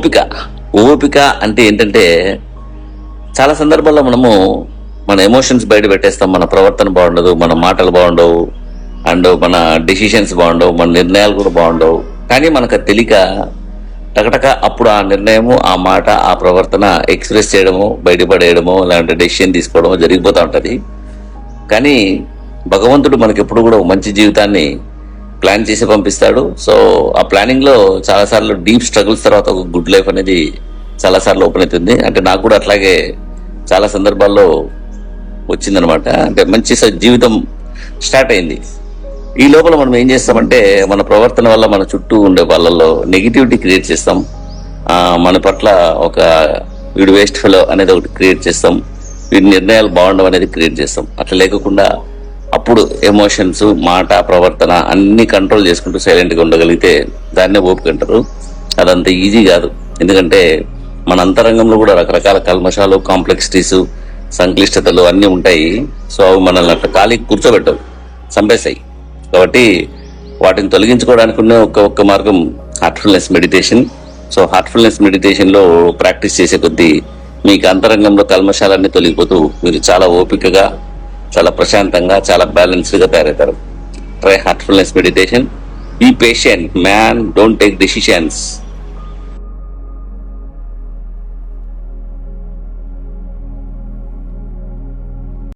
ఓపిక. ఓపిక అంటే ఏంటంటే చాలా సందర్భాల్లో మనము మన ఎమోషన్స్ బయట పెట్టేస్తాం. మన ప్రవర్తన బాగుండదు మన మాటలు బాగుండవు అండ్ మన డెసిషన్స్ బాగుండవు మన నిర్ణయాలు కూడా బాగుండవు. కానీ మనకు తెలియక టకటక అప్పుడు ఆ నిర్ణయము ఆ మాట ఆ ప్రవర్తన ఎక్స్ప్రెస్ చేయడము బయటపడేయడము లేదంటే డెసిషన్ తీసుకోవడము జరిగిపోతూ ఉంటుంది. కానీ భగవంతుడు మనకి ఎప్పుడు కూడా మంచి జీవితాన్ని ప్లాన్ చేసి పంపిస్తాడు. సో ఆ ప్లానింగ్లో చాలా సార్లు డీప్ స్ట్రగుల్స్ తర్వాత ఒక గుడ్ లైఫ్ అనేది చాలా సార్లు ఓపెన్ అవుతుంది. అంటే నాకు కూడా అట్లాగే చాలా సందర్భాల్లో వచ్చిందనమాట. అంటే మంచి స- జీవితం స్టార్ట్ అయింది. ఈ లోపల మనం ఏం చేస్తామంటే మన ప్రవర్తన వల్ల మన చుట్టూ ఉండే వాళ్ళల్లో నెగిటివిటీ క్రియేట్ చేస్తాం. మన పట్ల ఒక వీడు వేస్ట్ ఫెలో అనేది ఒకటి క్రియేట్ చేస్తాం. వీడి నిర్ణయాలు బాగుండడం అనేది క్రియేట్ చేస్తాం. అట్లా లేకుండా అప్పుడు ఎమోషన్స్ మాట ప్రవర్తన అన్ని కంట్రోల్ చేసుకుంటూ సైలెంట్గా ఉండగలిగితే దాన్నే ఓపిక అంటారు. అదంత ఈజీ కాదు. ఎందుకంటే మన అంతరంగంలో కూడా రకరకాల కల్మషాలు కాంప్లెక్సిటీస్ సంక్లిష్టతలు అన్ని ఉంటాయి. సో అవి మనల్ని అట్లా ఖాళీ కూర్చోబెట్టవు. చంపేశాయి కాబట్టి వాటిని తొలగించుకోవడానికి ఉన్న ఒక ఒక్క మార్గం హార్ట్ఫుల్నెస్ మెడిటేషన్ సో హార్ట్ఫుల్నెస్ మెడిటేషన్లో ప్రాక్టీస్ చేసే కొద్దీ మీకు అంతరంగంలో కల్మషాలన్నీ తొలగిపోతూ మీరు చాలా ఓపికగా చాలా ప్రశాంతంగా చాలా బ్యాలెన్స్డ్గా తయారవుతారు. Try heartfulness meditation be patient man don't take decisions